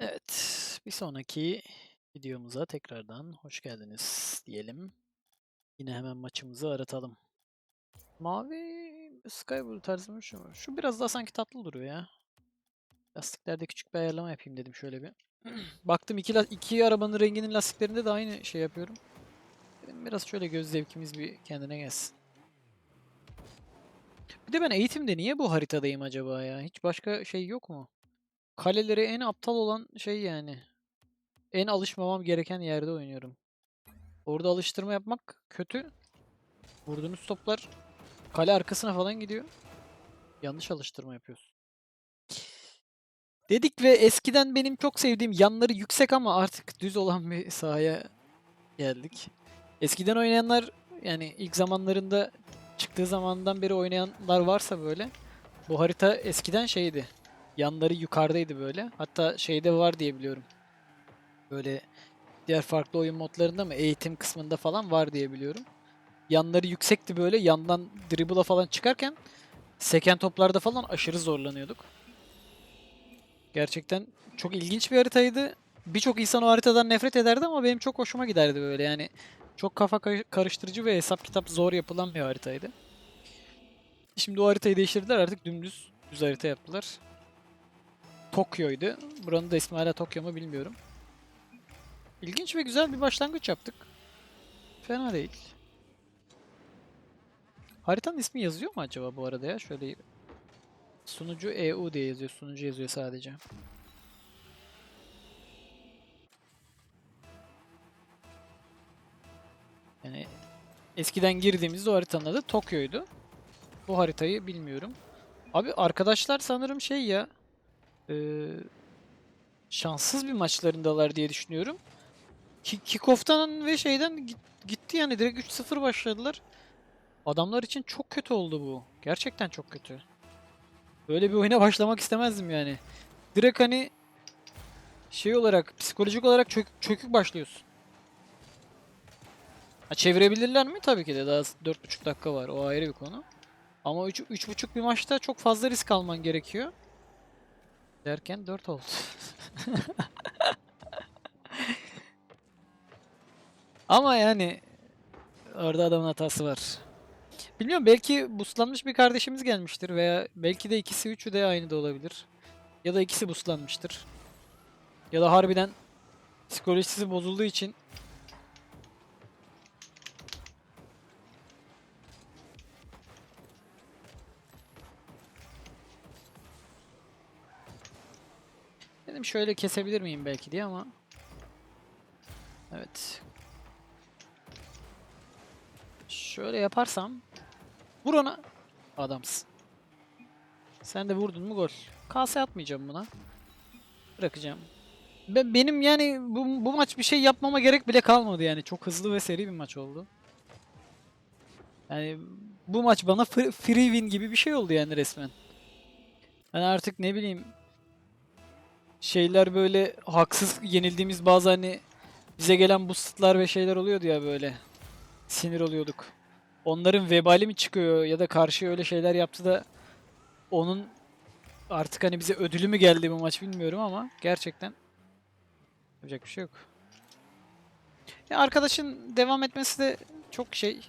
Evet, bir sonraki videomuza tekrardan hoş geldiniz diyelim. Yine hemen maçımızı aratalım. Mavi Skybblue tarzı mı şu mu? Şu biraz daha sanki tatlı duruyor ya. Lastiklerde küçük bir ayarlama yapayım dedim şöyle bir. Baktım iki, iki arabanın renginin lastiklerinde de aynı şey yapıyorum. Dedim biraz şöyle göz zevkimiz bir kendine gelsin. Bir de ben eğitimde niye bu haritadayım acaba ya? Hiç başka şey yok mu? Kaleleri en aptal olan şey yani. En alışmamam gereken yerde oynuyorum. Orada alıştırma yapmak kötü. Vurduğunuz toplar kale arkasına falan gidiyor. Yanlış alıştırma yapıyorsun. Dedik ve eskiden benim çok sevdiğim yanları yüksek ama artık düz olan bir sahaya geldik. Eskiden oynayanlar yani ilk zamanlarında çıktığı zamandan beri oynayanlar varsa böyle bu harita eskiden şeydi. Yanları yukarıdaydı böyle. Hatta şeyde var diye biliyorum. Böyle diğer farklı oyun modlarında mı eğitim kısmında falan var diye biliyorum. Yanları yüksekti böyle. Yandan dribble'a falan çıkarken seken toplarda falan aşırı zorlanıyorduk. Gerçekten çok ilginç bir haritaydı. Birçok insan o haritadan nefret ederdi ama benim çok hoşuma giderdi böyle yani. Çok kafa kar- karıştırıcı ve hesap kitap zor yapılan bir haritaydı. Şimdi o haritayı değiştirdiler artık dümdüz düz harita yaptılar. Tokyo'ydu. Buranın da ismi hala Tokyo mu bilmiyorum. İlginç ve güzel bir başlangıç yaptık. Fena değil. Haritanın ismi yazıyor mu acaba bu arada ya? Şöyle sunucu EU diye yazıyor. Sunucu yazıyor sadece. Yani eskiden girdiğimizde o haritanın adı Tokyo'ydu. Bu haritayı bilmiyorum. Abi arkadaşlar sanırım şey ya eee, şanssız bir maçlarındalar diye düşünüyorum. Ki Kickoff'tan ve şeyden git- gitti yani direkt 3-0 başladılar. Adamlar için çok kötü oldu bu. Gerçekten çok kötü. Böyle bir oyuna başlamak istemezdim yani. Direkt hani şey olarak psikolojik olarak çök- çökük başlıyorsun. Ha, çevirebilirler mi? Tabii ki de daha 4,5 dakika var. O ayrı bir konu. Ama 3 3,5 bir maçta çok fazla risk alman gerekiyor. Derken 4 oldu. Ama yani orada adamın hatası var. Bilmiyorum belki buslanmış bir kardeşimiz gelmiştir veya belki de ikisi üçü de aynı da olabilir. Ya da ikisi buslanmıştır. Ya da harbiden psikolojisi bozulduğu için dedim şöyle kesebilir miyim belki diye ama evet. Şöyle yaparsam vur ona adamsın. Sen de vurdun mu gol. Kase atmayacağım buna. Bırakacağım. Ben, benim yani bu, bu maç bir şey yapmama gerek bile kalmadı yani. Çok hızlı ve seri bir maç oldu. Yani bu maç bana fr- free win gibi bir şey oldu yani resmen. Ben artık ne bileyim şeyler böyle haksız yenildiğimiz bazı hani bize gelen boostlar ve şeyler oluyordu ya böyle. Sinir oluyorduk. Onların vebali mi çıkıyor ya da karşı öyle şeyler yaptı da onun artık hani bize ödülü mü geldi bu maç bilmiyorum ama gerçekten yapacak bir şey yok. Ya arkadaşın devam etmesi de çok şey.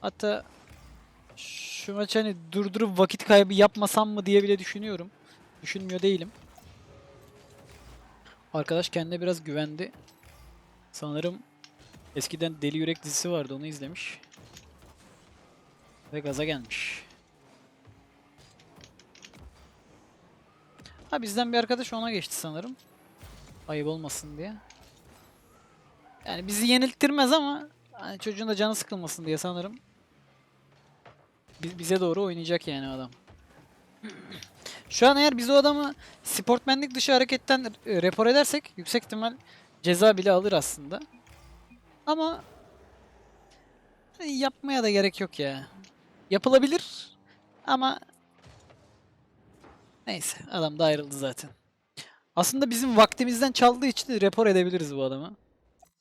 Hatta şu maç hani durdurup vakit kaybı yapmasam mı diye bile düşünüyorum. Düşünmüyor değilim. Arkadaş kendine biraz güvendi. Sanırım eskiden Deli Yürek dizisi vardı onu izlemiş. Ve gaza gelmiş. Ha bizden bir arkadaş ona geçti sanırım. Ayıp olmasın diye. Yani bizi yenilttirmez ama hani çocuğun da canı sıkılmasın diye sanırım. Bi- bize doğru oynayacak yani adam. Şu an eğer biz o adamı sportmenlik dışı hareketten e, rapor edersek yüksek ihtimal ceza bile alır aslında. Ama hani yapmaya da gerek yok ya. Yapılabilir ama neyse adam da ayrıldı zaten. Aslında bizim vaktimizden çaldığı için de rapor edebiliriz bu adamı.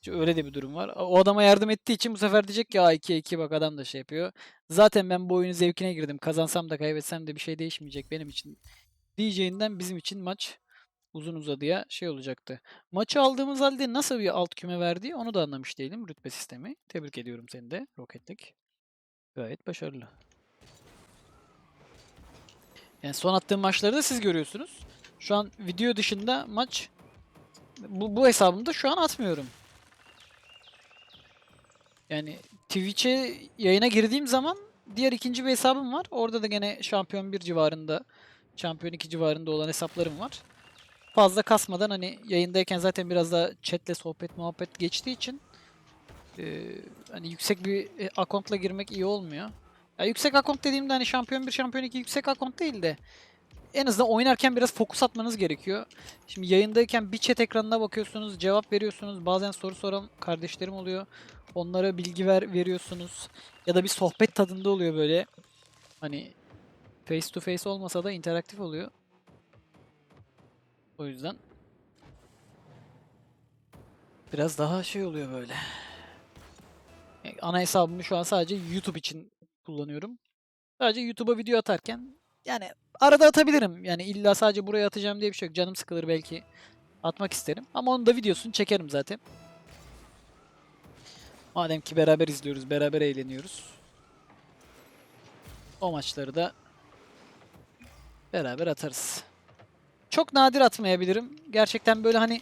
Çünkü Öyle de bir durum var. O adama yardım ettiği için bu sefer diyecek ki 2 2 bak adam da şey yapıyor. Zaten ben bu oyunun zevkine girdim. Kazansam da kaybetsem de bir şey değişmeyecek benim için. Diyeceğinden bizim için maç uzun uzadıya şey olacaktı. Maçı aldığımız halde nasıl bir alt küme verdiği onu da anlamış değilim rütbe sistemi. Tebrik ediyorum seni de Roketlik. Gayet başarılı. Yani son attığım maçları da siz görüyorsunuz. Şu an video dışında maç bu, bu hesabımda şu an atmıyorum. Yani Twitch'e yayına girdiğim zaman diğer ikinci bir hesabım var. Orada da gene şampiyon 1 civarında, şampiyon 2 civarında olan hesaplarım var. Fazla kasmadan hani yayındayken zaten biraz daha chatle sohbet muhabbet geçtiği için eee, hani yüksek bir e, akontla girmek iyi olmuyor. Ya yüksek akont dediğimde hani şampiyon 1, şampiyon 2 yüksek akont değil de en azından oynarken biraz fokus atmanız gerekiyor. Şimdi yayındayken bir chat ekranına bakıyorsunuz, cevap veriyorsunuz. Bazen soru soran kardeşlerim oluyor. Onlara bilgi ver veriyorsunuz. Ya da bir sohbet tadında oluyor böyle. Hani face to face olmasa da interaktif oluyor. O yüzden biraz daha şey oluyor böyle. Yani Ana hesabımı şu an sadece YouTube için kullanıyorum. Sadece YouTube'a video atarken yani arada atabilirim. Yani illa sadece buraya atacağım diye bir şey yok. Canım sıkılır belki atmak isterim. Ama onun da videosunu çekerim zaten. Madem ki beraber izliyoruz, beraber eğleniyoruz. O maçları da beraber atarız. Çok nadir atmayabilirim. Gerçekten böyle hani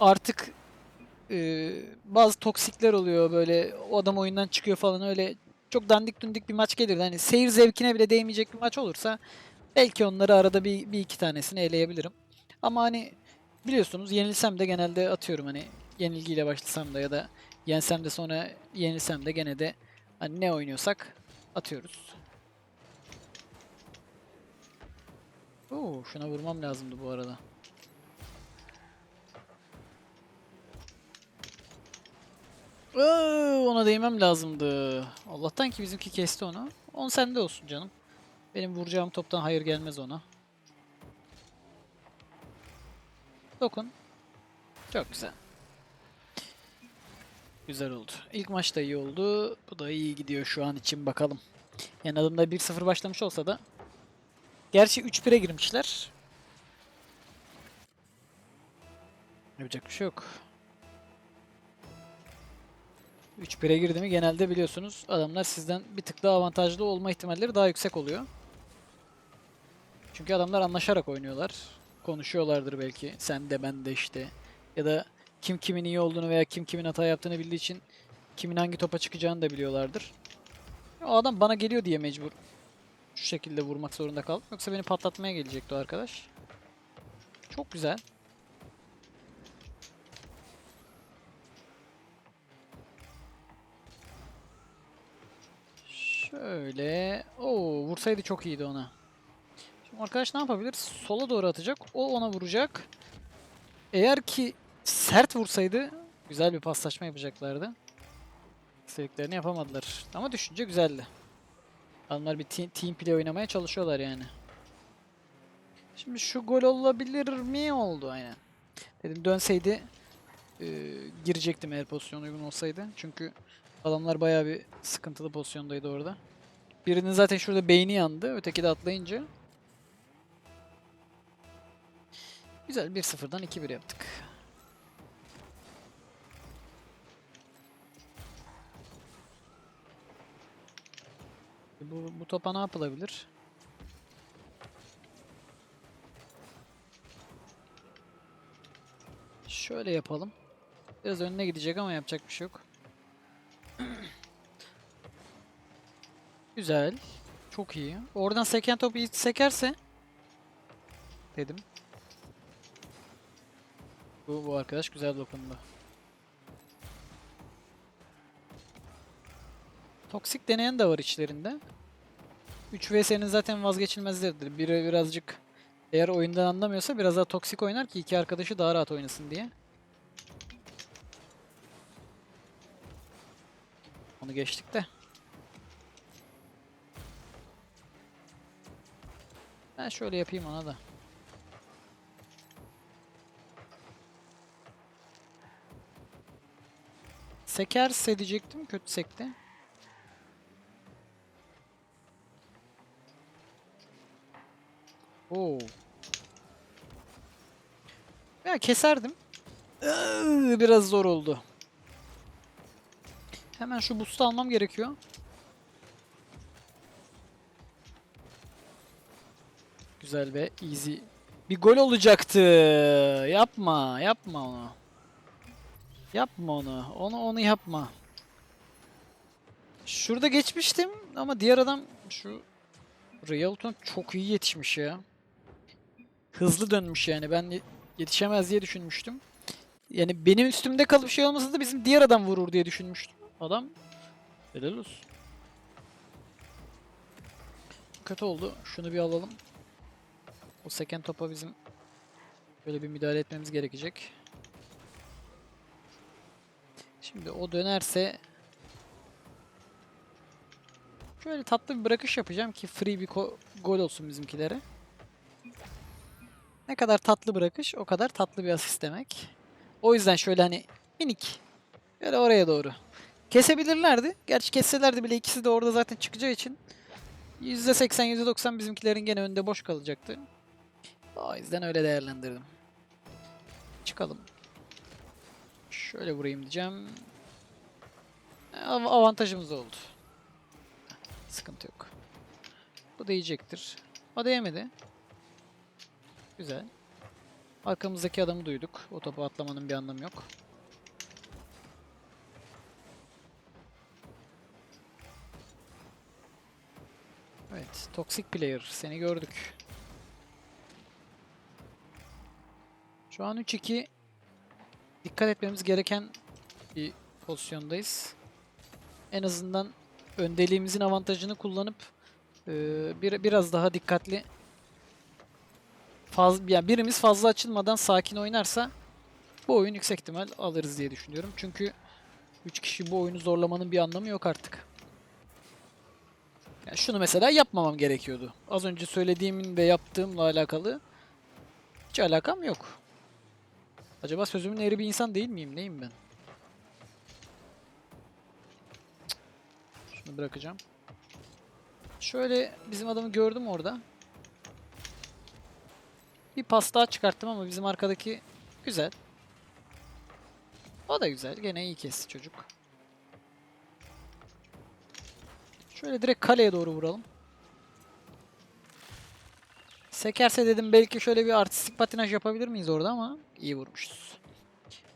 artık e, bazı toksikler oluyor böyle o adam oyundan çıkıyor falan öyle çok dandik dundik bir maç gelir. Hani seyir zevkine bile değmeyecek bir maç olursa belki onları arada bir, bir iki tanesini eleyebilirim. Ama hani biliyorsunuz yenilsem de genelde atıyorum hani yenilgiyle başlasam da ya da yensem de sonra yenilsem de gene de hani ne oynuyorsak atıyoruz. Oo, şuna vurmam lazımdı bu arada. Oo, ona değmem lazımdı. Allah'tan ki bizimki kesti onu. On sende olsun canım. Benim vuracağım toptan hayır gelmez ona. Dokun. Çok güzel. Güzel oldu. İlk maç da iyi oldu. Bu da iyi gidiyor şu an için bakalım. Yani adımda 1-0 başlamış olsa da. Gerçi 3-1'e girmişler. Yapacak bir şey yok. 3-1'e girdi mi genelde biliyorsunuz adamlar sizden bir tık daha avantajlı olma ihtimalleri daha yüksek oluyor. Çünkü adamlar anlaşarak oynuyorlar. Konuşuyorlardır belki. Sen de ben de işte. Ya da kim kimin iyi olduğunu veya kim kimin hata yaptığını bildiği için kimin hangi topa çıkacağını da biliyorlardır. O adam bana geliyor diye mecbur şu şekilde vurmak zorunda kaldım. Yoksa beni patlatmaya gelecekti o arkadaş. Çok güzel. Şöyle. Oo, vursaydı çok iyiydi ona. Şimdi arkadaş ne yapabilir? Sola doğru atacak. O ona vuracak. Eğer ki sert vursaydı güzel bir paslaşma yapacaklardı. İstediklerini yapamadılar. Ama düşünce güzeldi. Adamlar bir te- team play oynamaya çalışıyorlar yani. Şimdi şu gol olabilir mi? Oldu aynen. Dedim dönseydi e, girecektim eğer pozisyon uygun olsaydı. Çünkü adamlar bayağı bir sıkıntılı pozisyondaydı orada. Birinin zaten şurada beyni yandı. Öteki de atlayınca. Güzel 1-0'dan 2-1 yaptık. Bu, bu topa ne yapılabilir? Şöyle yapalım. Biraz önüne gidecek ama yapacak bir şey yok. Güzel. Çok iyi. Oradan seken iyi sekerse dedim. Bu, bu arkadaş güzel dokundu. Toksik deneyen de var içlerinde. 3 vs'nin zaten vazgeçilmezleridir. Biri birazcık eğer oyundan anlamıyorsa biraz daha toksik oynar ki iki arkadaşı daha rahat oynasın diye. Onu geçtik de. Ben şöyle yapayım ona da. Sekerse diyecektim kötü sekti. Oo. Ya keserdim. Iıı, Biraz zor oldu. Hemen şu boost'u almam gerekiyor. Güzel ve easy. Bir gol olacaktı. Yapma, yapma onu. Yapma onu. Onu onu yapma. Şurada geçmiştim ama diğer adam şu Realton çok iyi yetişmiş ya. Hızlı dönmüş yani. Ben ye- yetişemez diye düşünmüştüm. Yani benim üstümde kalıp şey olmasa da bizim diğer adam vurur diye düşünmüştüm. Adam helal olsun. Kötü oldu. Şunu bir alalım. O seken topa bizim böyle bir müdahale etmemiz gerekecek. Şimdi o dönerse şöyle tatlı bir bırakış yapacağım ki free bir gol olsun bizimkilere. Ne kadar tatlı bırakış o kadar tatlı bir asist demek. O yüzden şöyle hani minik böyle oraya doğru. Kesebilirlerdi. Gerçi kesselerdi bile ikisi de orada zaten çıkacağı için %80 %90 bizimkilerin gene önünde boş kalacaktı. O yüzden öyle değerlendirdim. Çıkalım. Şöyle vurayım diyeceğim. Av- Avantajımız oldu. Sıkıntı yok. Bu değecektir. O değmedi. Güzel. Arkamızdaki adamı duyduk. O topu atlamanın bir anlamı yok. Evet, Toxic Player. Seni gördük. Şu an 3-2 dikkat etmemiz gereken bir pozisyondayız. En azından öndeliğimizin avantajını kullanıp eee, bir, biraz daha dikkatli faz, yani birimiz fazla açılmadan sakin oynarsa bu oyun yüksek ihtimal alırız diye düşünüyorum. Çünkü 3 kişi bu oyunu zorlamanın bir anlamı yok artık. Yani şunu mesela yapmamam gerekiyordu. Az önce söylediğimin ve yaptığımla alakalı hiç alakam yok. Acaba sözümün eri bir insan değil miyim? Neyim ben? Şunu bırakacağım. Şöyle bizim adamı gördüm orada. Bir pas daha çıkarttım ama bizim arkadaki güzel. O da güzel. Gene iyi kesti çocuk. Şöyle direkt kaleye doğru vuralım. Sekerse dedim belki şöyle bir artistik patinaj yapabilir miyiz orada ama iyi vurmuşuz.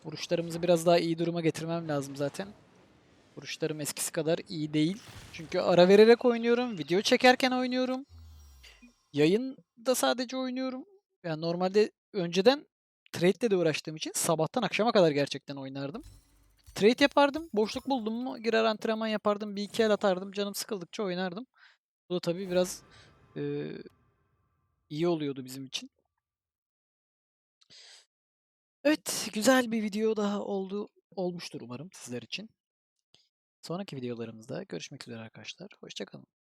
Vuruşlarımızı biraz daha iyi duruma getirmem lazım zaten. Vuruşlarım eskisi kadar iyi değil. Çünkü ara vererek oynuyorum. Video çekerken oynuyorum. Yayında sadece oynuyorum. Yani normalde önceden trade'le de uğraştığım için sabahtan akşama kadar gerçekten oynardım. Trade yapardım. Boşluk buldum mu girer antrenman yapardım. Bir iki el atardım. Canım sıkıldıkça oynardım. Bu da tabii biraz eee, iyi oluyordu bizim için. Evet, güzel bir video daha oldu olmuştur umarım sizler için. Sonraki videolarımızda görüşmek üzere arkadaşlar. Hoşça kalın.